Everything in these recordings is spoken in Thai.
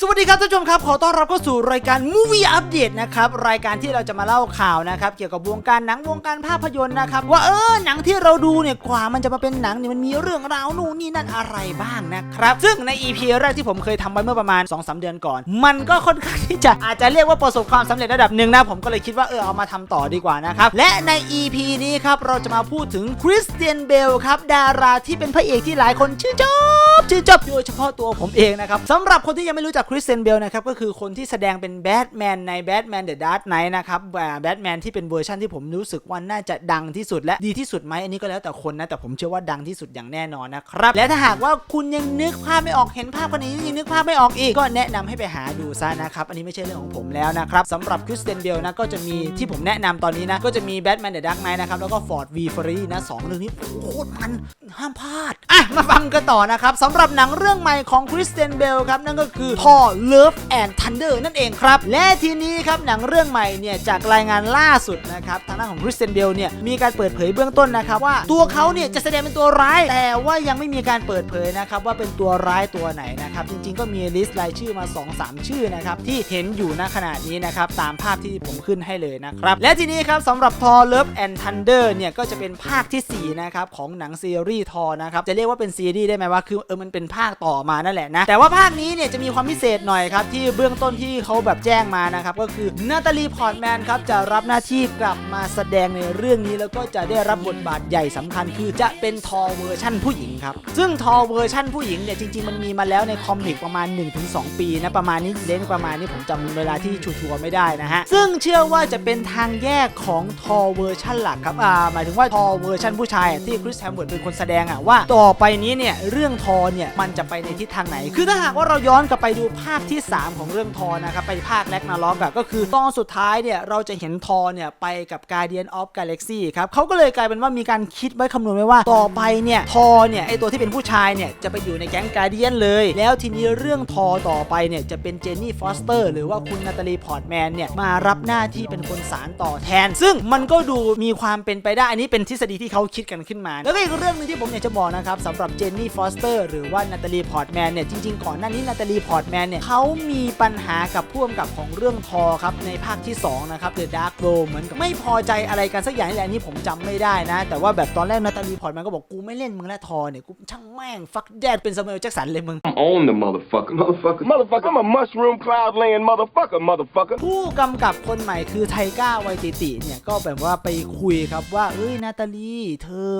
สวัสดีครับท่านผู้ชมครับ ขอต้อนรับเข้าสู่รายการ Movie Update นะครับ รายการที่เราจะมาเล่าข่าวนะครับ เกี่ยวกับวงการหนังวงการภาพยนตร์นะครับ ว่าเออหนังที่เราดูเนี่ยกว่ามันจะมาเป็นหนังเนี่ยมันมีเรื่องราวนู่นนี่นั่นอะไรบ้างนะครับ ซึ่งใน EP แรกที่ผมเคยทำไว้เมื่อประมาณ2-3เดือนก่อน มันก็ค่อนข้างที่จะอาจจะเรียกว่าประสบความสำเร็จระดับหนึ่งนะผมก็เลยคิดว่าเออเอามาทำต่อดีกว่านะครับและใน EP นี้ครับเราจะมาพูดถึงคริสเตียนเบลครับดาราที่เป็นพระเอกที่หลายคนชื่นชอบชื่นชอบโดยเฉพาะตัวผมเองนะครับสำหรับคนที่ยังไม่รู้จักคริสเตนเบลนะครับก็คือคนที่แสดงเป็นแบทแมนในแบทแมนเดอะดาร์ n ไนท์นะครับแบทแมนที่เป็นเวอร์ชันที่ผมรู้สึกว่าน่าจะดังที่สุดและดีที่สุดไหมอันนี้ก็แล้วแต่คนนะ แต่ผมเชื่อว่าดังที่สุดอย่างแน่นอนนะครับ และถ้าหากว่าคุณยังนึกภาพไม่ออกเห็นภาพคนนี้ยังนึกภาพไม่ออกอีกก็แนะนำให้ไปหาดูซะนะครับอันนี้ไม่ใช่เรื่องของผมแล้วนะครับสำหรับคริสเตนเบลนะก็จะมีที่ผมแนะนำตอนนี้นะก็จะมีแบทแมนเดอะดาร์ n ไนท์นะครับแล้วก็ฟอร์ดวีฟรีนะสองเรื่องนี้โอ้โหโคตรมันห้ามพลาดอะมาฟังกันต่อนะครับสำหรับหนังเรื่องใหม่ของคริสเตียนเบลครับนั่นก็คือ Thor Love and Thunder นั่นเองครับ และทีนี้ครับหนังเรื่องใหม่เนี่ยจากรายงานล่าสุดนะครับทางด้านของคริสเตนเบลเนี่ยมีการเปิดเผยเบื้องต้นนะครับว่าตัวเขาเนี่ยจะแสดงเป็นตัวร้าย แต่ว่ายังไม่มีการเปิดเผยนะครับว่าเป็นตัวร้ายตัวไหนนะครับจริงๆ ก็มีลิสต์รายชื่อมา 2-3 ชื่อนะครับที่เห็นอยู่ณขณะนี้นะครับตามภาพที่ผมขึ้นให้เลยนะครับและทีนี้ครับสำหรับ Thor Love and Thunder เนี่ยก็จะเป็นภาคทีสี่4นะครับของหนังซีรีส์ทอนะครับจะเรียกว่าเป็นซีรีส์ได้ไหมว่าคือเออมันเป็นภาคต่อมานั่นแหละนะแต่ว่าภาคนี้เนี่ยจะมีความพิเศษหน่อยครับที่เบื้องต้นที่เขาแบบแจ้งมานะครับก็คือนาตาลีพอร์ตแมนครับจะรับหน้าที่กลับมาแสดงในเรื่องนี้แล้วก็จะได้รับบทบาทใหญ่สำคัญ คือจะเป็นทอเวอร์ชั่นผู้หญิงครับซึ่งทอเวอร์ชั่นผู้หญิงเนี่ยจริง ๆ มันมีมาแล้วในคอมิกประมาณ 1-2 ปีนะประมาณนี้เลนประมาณนี้ผมจำเวลาที่ชัวร์ๆไม่ได้นะฮะซึ่งเชื่อว่าจะเป็นทางแยกของทอเวอร์ชั่นหลักครับอ่าหมายถึงว่าทอเวอร์ชั่นผู้ชายที่คริสแฮมเวิร์ดเป็นคนแสดงอะว่าต่อไปนี้เนี่ยเรื่องทอเนี่ยมันจะไปในทิศทางไหน คือถ้าหากว่าเราย้อนกลับไปดูภาคที่ 3 ของเรื่องทอนะครับไปภาคแรกนาล็อกอะก็คือตอนสุดท้ายเนี่ยเราจะเห็นทอเนี่ยไปกับ Guardian of Galaxy ครับเขาก็เลยกลายเป็นว่ามีการคิดไว้คำนวณไว้ว่าต่อไปเนี่ยทอเนี่ยไอตัวที่เป็นผู้ชายเนี่ยจะไปอยู่ในแก๊ง Guardian เลย แล้วทีนี้เรื่องทอต่อไปเนี่ยจะเป็นเจนนี่ฟอสเตอร์หรือว่าคุณนาตาลีพอร์ตแมนเนี่ยมารับหน้าที่เป็นคนสารต่อแทน ซึ่งมันก็ดูมีความเป็นไปได้อันนี้เป็นทฤษฎีที่เขาคิดกันขึ้นมา แล้วก็อีกเรื่องหนึงที่ผมอยากจะบอกนะครับสำหรับเจนนี่ฟอสเตอร์หรือว่านาตาลีพอร์ตแมนเนี่ยจริงๆก่อนหน้านี้นาตาลีพอร์ตแมนเนี่ยเขามีปัญหากับพ่วงกับของเรื่องทอครับในภาคที่ 2 นะครับ The Dark World เหมือนกับไม่พอใจอะไรกันสักอย่างนี่แหละอันนี้ผมจำไม่ได้นะ แต่ว่าแบบตอนแรกนาตาลีพอร์ตแมนก็บอกกูไม่เล่นมึงและทอเนี่ยกูช่างแม่งฟักแดดเป็นสมัยแจ็คสันเลยมึง I'm on the motherfucker. Motherfucker. Motherfucker. I'm a mushroom cloud laying motherfucker, motherfucker. ผู้กำกับคนใหม่คือไทก้าไวติติเนี่ยก็แบบว่าไปคุยครับว่าเอ้ยนาตาลีเธอ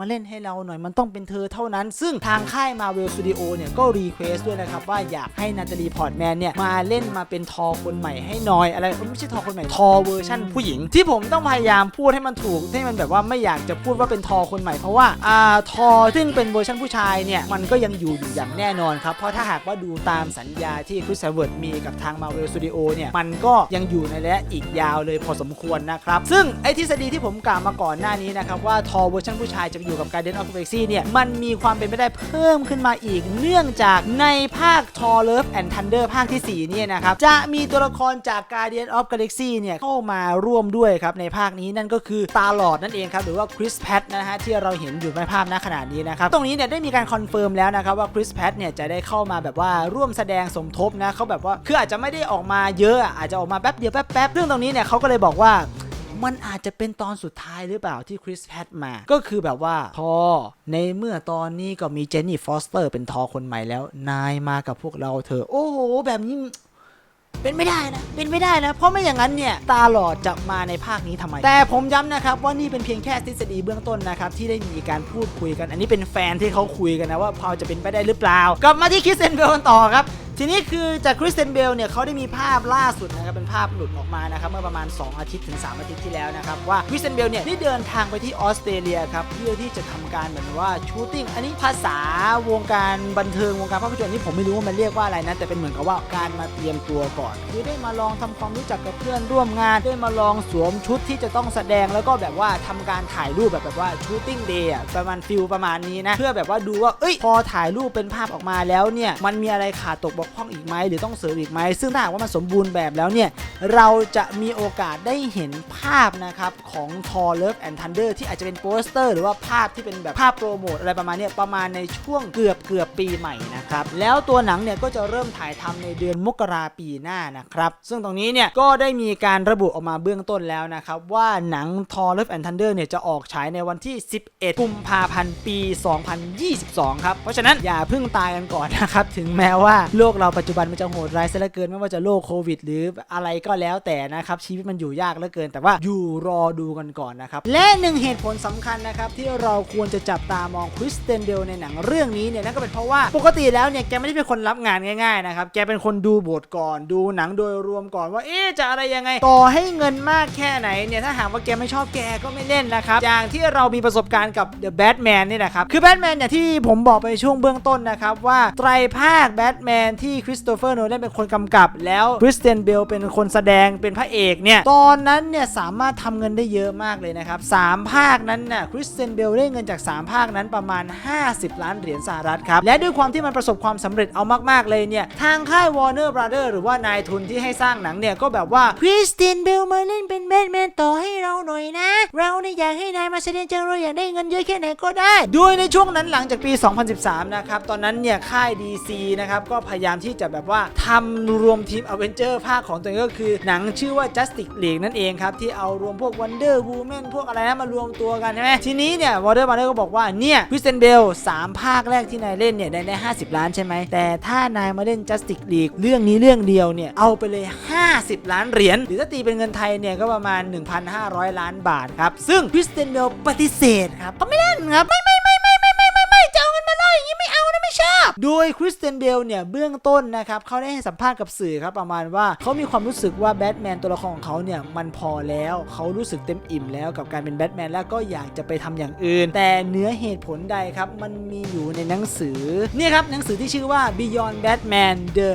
มาเล่นให้เราหน่อยมันต้องเป็นเธอเท่านั้น ซึ่งทางค่าย Marvel Studio เนี่ยก็รีเควสด้วยนะครับว่าอยากให้นาตาลีพอร์ตแมนเนี่ยมาเล่นมาเป็นทอคนใหม่ให้หน่อยอะไรไม่ใช่ทอคนใหม่ทอเวอร์ชั่นผู้หญิง ที่ผมต้องพยายามพูดให้มันถูกให้มันแบบว่าไม่อยากจะพูดว่าเป็นทอคนใหม่เพราะว่าอ่าทอซึ่งเป็นเวอร์ชันผู้ชายเนี่ยมันก็ยังอยู่อยู่อย่างแน่นอนครับเพราะถ้าหากว่าดูตามสัญญาที่คริสเวิร์ดมีกับทาง Marvel Studio เนี่ยมันก็ยังอยู่ในระยะอีกยาวเลยพอสมควรนะครับซึ่งไอ้ทฤษฎีที่ผมกล่าวมาก่อนหน้านี้นะครับว่าทอเวอร์ชันผู้ชายจะอยู่กับ Guardian of the Galaxy เนี่ยมันมีความเป็นไปได้เพิ่มขึ้นมาอีก เนื่องจากในภาค Thor Love and Thunder ภาคที่ 4 เนี่ยนะครับ จะมีตัวละครจาก Guardian of Galaxy เนี่ย เข้ามาร่วมด้วยครับ ในภาคนี้นั่นก็คือตาหลอดนั่นเองครับ หรือว่าคริสแพทนะฮะ ที่เราเห็นอยู่ในภาพณขณะนี้นะครับ ตรงนี้เนี่ย ได้มีการคอนเฟิร์มแล้วนะครับ ว่าคริสแพทเนี่ย จะได้เข้ามาแบบว่าร่วมแสดงสมทบนะเขาแบบว่าคืออาจจะไม่ได้ออกมาเยอะอะอาจจะออกมาแป๊บเดียวแป๊บๆเรื่องตรงนี้เนี่ยเขาก็เลยบอกว่า มันอาจจะเป็นตอนสุดท้ายหรือเปล่าที่คริสแพทมา ก็คือแบบว่าทอในเมื่อตอนนี้ก็มีเจนนี่ฟอสเตอร์เป็นทอคนใหม่แล้ว นายมากับพวกเราเถอะ โอ้โห แบบนี้เป็นไม่ได้นะ เป็นไม่ได้นะ เพราะไม่อย่างนั้นเนี่ย ตาหลอดจะมาในภาคนี้ทำไม แต่ผมย้ำนะครับว่านี่เป็นเพียงแค่ทฤษฎีเบื้องต้นนะครับ ที่ได้มีการพูดคุยกัน อันนี้เป็นแฟนที่เขาคุยกันนะว่าพอจะเป็นไปได้หรือเปล่า กลับมาที่คริสเตนเบลกันต่อครับ ทีนี้คือจากคริสเตนเบลเนี่ยเขาได้มีภาพล่าสุดนะครับเป็นภาพหลุดออกมานะครับเมื่อประมาณ 2 อาทิตย์ถึง 3 อาทิตย์ที่แล้วนะครับว่าคริสเตนเบลเนี่ยได้เดินทางไปที่ออสเตรเลียครับเพื่อที่จะทำการเหมือนว่าชูตติ้งอันนี้ภาษาวงการบันเทิงวงการภาพยนตร์นี่ผมไม่รู้ว่ามันเรียกว่าอะไรนะแต่เป็นเหมือนกับว่าการมาเตรียมตัวก่อน คือได้มาลองทำความรู้จักกับเพื่อนร่วมงาน ได้มาลองสวมชุดที่จะต้องแสดงแล้วก็แบบว่าทำการถ่ายรูปแบบแบบว่าชูตติ้งเดย์ประมาณฟิลประมาณนี้นะเพื่อแบบว่าดูว่าเอ้ยพอถ่ายรูปเป็นภาพออกมาแล้วเนี่ยมันมีอะไรขาดตกบกกพร่องอีกไหมหรือต้องเสริมอีกไหมซึ่งถ้าหากว่ามันสมบูรณ์แบบแล้วเนี่ยเราจะมีโอกาสได้เห็นภาพนะครับของ Thor Love and Thunder ที่อาจจะเป็นโปสเตอร์ หรือว่าภาพที่เป็นแบบภาพโปรโมทอะไรประมาณนี้ประมาณในช่วงเกือบเกือบปีใหม่นะครับแล้วตัวหนังเนี่ยก็จะเริ่มถ่ายทำในเดือนมกราปีหน้านะครับซึ่งตรงนี้เนี่ยก็ได้มีการระบุออกมาเบื้องต้นแล้วนะครับว่าหนัง Thor Love and Thunder เนี่ยจะออกฉายในวันที่ 11 กุมภาพันธ์ปี 2022 ครับ เพราะฉะนั้นอย่าเพิ่งตายกันก่อนนะครับถึงแม้ว่าโลกเราปัจจุบันมันจะโหดร้ายซะเหลือเกินไม่ว่าจะโรคโควิด หรืออะไรก็แล้วแต่นะครับชีวิตมันอยู่ยากเหลือเกิน แต่ว่าอยู่รอดูกันก่อนนะครับและหนึ่งเหตุผลสำคัญนะครับที่เราควรจะจับตามองคริสเตนเบลในหนังเรื่องนี้เนี่ยนั่นก็เป็นเพราะว่าปกติแล้วเนี่ยแกไม่ได้เป็นคนรับงานง่าย ๆ นะครับ แกเป็นคนดูบทก่อน ดูหนังโดยรวมก่อนว่าเอ๊จะอะไรยังไง ต่อให้เงินมากแค่ไหนเนี่ยถ้าหากว่าแกไม่ชอบแกก็ไม่เล่นนะครับอย่างที่เรามีประสบการณ์กับ The Batman เนี่นะครับคือแบทแมนเนี่ยที่ผมบอกไปช่วงเบื้องต้นนะครับว่าไตรภาคแบทแมนที่คริสโตเฟอร์โนแลนเป็นคนกำกับ แล้วคริสเตนเบลเป็นคนแสดงเป็นพระเอกเนี่ย ตอนนั้นเนี่ยสามารถทำเงินได้เยอะมากเลยนะครับสามภาคนั้นน่ะคริสเตนเบลได้เงินจาก 3 ภาคนั้นประมาณ 50 ล้านเหรียญสหรัฐครับ และด้วยความที่มันประสบความสำเร็จเอามาก ๆ เลยเนี่ย ทางค่าย Warner Brother หรือว่านายทุนที่ให้สร้างหนังเนี่ย ก็แบบว่าคริสเตนเบลมาเล่นเป็นแบทแมนต่อให้เราหน่อยนะ เราเนี่ยอยากให้นายมาแสดงจังเราอยากได้เงินเยอะแค่ไหนก็ได้ ด้วยในช่วงนั้นหลังจากปี 2013 นะครับ ตอนนั้นเนี่ยค่าย DC นะครับก็พยายามามที่จะแบบว่าทำรวมทีมอเวนเจอร์ภาคของตัวเองก็คือหนังชื่อว่า Justice League นั่นเองครับ ที่เอารวมพวก Wonder Woman พวกอะไรนะมารวมตัวกันใช่ไหมทีนี้เนี่ย Warner Brother ก็บอกว่าเนี่ยคริสเตนเบล3ภาคแรกที่นายเล่นเนี่ยได้ได้ 50 ล้านใช่ไหมแต่ถ้านายมาเล่น Justice League เรื่องนี้เรื่องเดียวเนี่ยเอาไปเลย 50 ล้านเหรียญหรือถ้าตีเป็นเงินไทยเนี่ยก็ประมาณ 1,500 ล้านบาทครับซึ่งคริสเตนเบลปฏิเสธครับเขาไม่เล่นครับไม่ไม่ โดยคริสเตนเบลเนี่ยเบื้องต้นนะครับเขาได้ให้สัมภาษณ์กับสื่อครับประมาณว่าเขามีความรู้สึกว่าแบทแมนตัวละครของเขาเนี่ยมันพอแล้วเขารู้สึกเต็มอิ่มแล้วกับการเป็นแบทแมนแล้วก็อยากจะไปทำอย่างอื่น แต่เนื้อเหตุผลใดครับมันมีอยู่ในหนังสือเนี่ยครับหนังสือที่ชื่อว่า Beyond Batman The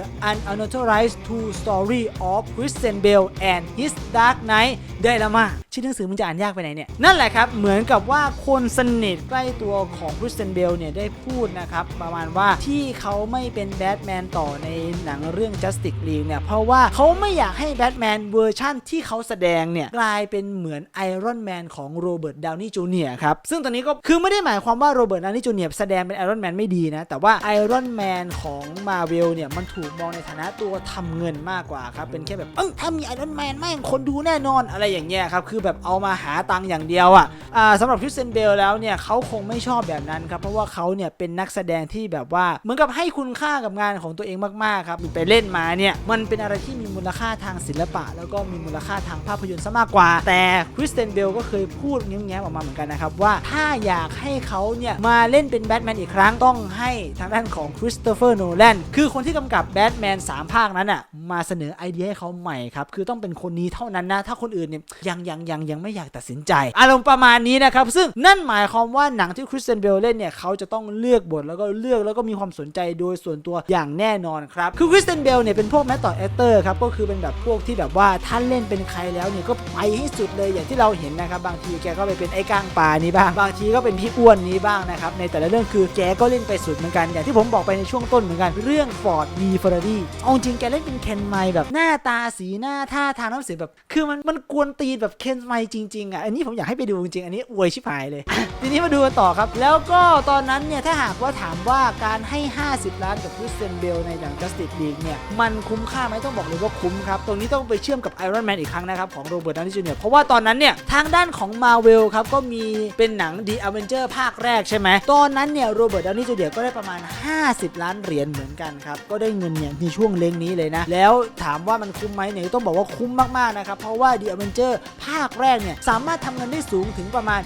Unauthorized True Story of Christian Bale and His Dark Knight ได้ละมา ชื่อหนังสือมันจะอ่านยากไปไหนเนี่ย นั่นแหละครับ เหมือนกับว่าคนสนิทใกล้ตัวของคริสเตนเบลเนี่ยได้พูดนะครับ ประมาณว่าที่เขาไม่เป็นแบทแมนต่อในหนังเรื่อง Justice League เนี่ย เพราะว่าเขาไม่อยากให้แบทแมนเวอร์ชั่นที่เขาแสดงเนี่ย กลายเป็นเหมือนไอรอนแมนของโรเบิร์ตดาวนี่จูเนียร์ครับ ซึ่งตอนนี้ก็คือไม่ได้หมายความว่าโรเบิร์ตดาวนี่จูเนียร์แสดงเป็นไอรอนแมนไม่ดีนะ แต่ว่าไอรอนแมนของมาเวลเนี่ยมันถูกมองในฐานะตัวทำเงินมากกว่าครับเป็นแค่แบบเออถ้ามีไอรอนแมนแม่งคนดูแน่นอนอะไรอย่างเงี้ยครับคือแบบเอามาหาตังค์อย่างเดียวอะอ่าสำหรับคริสเตนเบลแล้วเนี่ยเขาคงไม่ชอบแบบนั้นครับ เพราะว่าเขาเนี่ยเป็นนักแสดงที่แบบว่าเหมือนกับให้คุณค่ากับงานของตัวเองมากๆครับไปเล่นมาเนี่ยมันเป็นอะไรที่มีมูลค่าทางศิลปะ แล้วก็มีมูลค่าทางภาพยนตร์ซะมากกว่า แต่คริสเตนเบลก็เคยพูดแง้มๆออกมาเหมือนกันนะครับว่าถ้าอยากให้เขาเนี่ยมาเล่นเป็นแบทแมนอีกครั้งต้องให้ทางด้านของคริสโตเฟอร์โนแลนคือคนที่กำกับแบทแมน3 ภาคนั้นอะมาเสนอไอเดียให้เขาใหม่ครับ คือต้องเป็นคนนี้เท่านั้นนะ ถ้าคนอื่นเนี่ยยังยังยังยังไม่อยากตัดสินใจ อารมณ์ประมาณนี้นะครับ ซึ่งนั่นหมายความว่าหนังที่คริสเตนเบลเล่นเนี่ยเขาจะต้องเลือกบทแล้วก็เลือกแล้วก็มีความสนใจโดยส่วนตัวอย่างแน่นอนครับคือคริสเตนเบลเนี่ยเป็นพวกแมตต์ต่อแอคเตอร์ครับก็คือเป็นแบบพวกที่แบบว่าท่านเล่นเป็นใครแล้วเนี่ยก็ไปให้สุดเลยอย่างที่เราเห็นนะครับบางทีแกก็ไปเป็นไอ้ก้างปลานี้บ้าง บางทีก็เป็นพี่อ้วนนี้บ้างนะครับในแต่ละเรื่องคือแกก็เล่นไปสุดเหมือนกันอย่างที่ผมบอกไปในช่วงต้นเหมือนกันเรื่อง Ford v Ferrari เอาจริงแกเล่นเป็นเคนไมแบบหน้าตาสีหน้าท่าทางน้ำเสียงแบบ คือมันมันกวนตีนแบบเคนไมจริงๆอะอันนี้ผมอยากให้ไปดูจริงๆอันนี้อวยชิบหายเลย ทีนี้มาดูกันต่อครับ แล้วก็ตอนนั้นเนี่ยถ้าหากว่าถามว่าการให้ 50 ล้านกับคริสเตนเบลในหนัง Justice League เนี่ยมันคุ้มค่าไหมต้องบอกเลยว่าคุ้มครับ ตรงนี้ต้องไปเชื่อมกับ Iron Man อีกครั้งนะครับ ของโรเบิร์ตดาวนี่จูเนียร์เพราะว่าตอนนั้นเนี่ยทางด้านของ Marvel ครับก็มีเป็นหนัง The Avenger ภาคแรกใช่ไหมตอนนั้นเนี่ยโรเบิร์ตดาวนี่จูเนียร์ก็ได้ประมาณ 50 ล้านเหรียญเหมือนกันครับก็ได้เงินเนี่ยในช่วงเล็งนี้เลยนะแล้วถามว่ามันคุ้มไหมเนี่ยต้องบอกว่าคุ้มมากๆนะครับเพราะว่า The Avenger ภาคแรกเนี่ยสามารถทำเงินได้สูงถึงประมาณ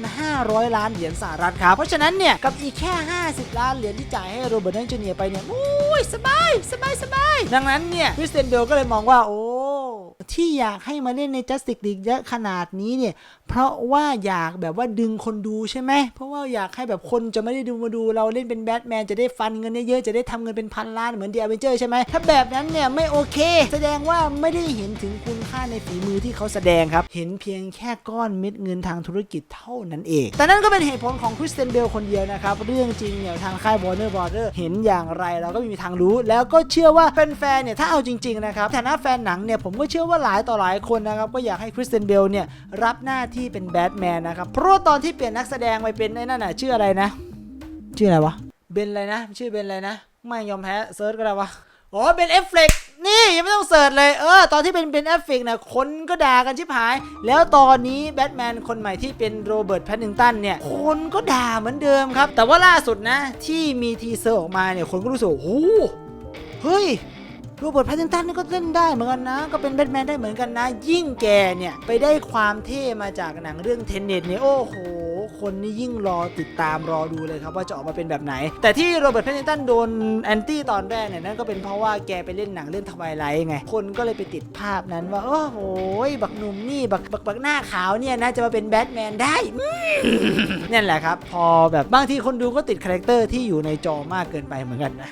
1,500 ล้านเหรียญสหรัฐครับ เพราะฉะนั้นเนี่ยกับอีกแค่ 50 ล้านเหรียญที่จ่ายให้โรเบิร์ตดาวนี่จูเนียร์ไปเนี่ยอุ้ยสบายสบายสบายดังนั้นเนี่ยคริสเตนเบลก็เลยมองว่าโอ้ ที่อยากให้มาเล่นใน Justice League เยอะขนาดนี้เนี่ย เพราะว่าอยากแบบว่าดึงคนดูใช่ไหม เพราะว่าอยากให้แบบคนจะไม่ได้ดูมาดูเราเล่นเป็นแบทแมนจะได้ฟันเงินเยอะๆ จะได้ทำเงินเป็นพันล้านเหมือนเดียเวนเจอร์ใช่ไหม ถ้าแบบนั้นเนี่ยไม่โอเค แสดงว่าไม่ได้เห็นถึงคุณค่าในฝีมือที่เขาแสดงครับ เห็นเพียงแค่ก้อนเม็ดเงินทางธุรกิจเท่านั้นเอง แต่นั่นก็เป็นเหตุผลของคริสเตนเบลคนเดียวนะครับ เรื่องจริงเนี่ยทางค่าย Warner Brother เห็นอย่างไรเราก็ม่มีทางรู้ แล้วก็เชื่อว่าแฟนๆเนี่ยถ้าเอาจริงๆนะครับฐานะแฟนหนังเนี่ยผมก็เชื่อว่าหลายต่อหลายคนนะครับก็อยากให้คริสเตนเบลเนี่ยรับหน้าที่เป็นแบทแมนนะครับเพราะตอนที่เปลี่ยนนักแสดงไปเป็นไอ้นั่นน่ะชื่ออะไรนะ ชื่ออะไรวะเบนอะไรนะ ชื่อเบนอะไรนะ ไม่ยอมแพ้เซิร์ชก็ได้วะอ๋อเบนเอฟเฟกนี่ยังไม่ต้องเสิร์ชเลยเออตอนที่เป็นเบนเอฟเฟกนะคนก็ด่ากันชิบหาย แล้วตอนนี้แบทแมนคนใหม่ที่เป็นโรเบิร์ตแพตตินตันเนี่ย คนก็ด่าเหมือนเดิมครับ แต่ว่าล่าสุดนะ ที่มีทีเซอร์ออกมาเนี่ย คนก็รู้สึกโอ้โหเฮ้ย โรเบิร์ตแพตตินตันนี่ก็เล่นได้เหมือนกันนะ ก็เป็นแบทแมนได้เหมือนกันนะ ยิ่งแกเนี่ย ไปได้ความเท่มาจากหนังเรื่องเทนเน็ตเนี่ยโอ้โห คนนี่ยิ่งรอติดตามรอดูเลยครับว่าจะออกมาเป็นแบบไหน แต่ที่โรเบิร์ตแพตตินตันโดนแอนตี้ตอนแรกเนี่ยนั่นก็เป็นเพราะว่าแกไปเล่นหนังเรื่องทวายไลท์ไง คนก็เลยไปติดภาพนั้นว่า โอ้โหบักหนุ่มนี่บักบักบักหน้าขาวเนี่ยนะจะมาเป็นแบทแมนได้นั่นแหละครับ พอแบบบางทีคนดูก็ติดคาแรคเตอร์ที่อยู่ในจอมากเกินไปเหมือนกันนะ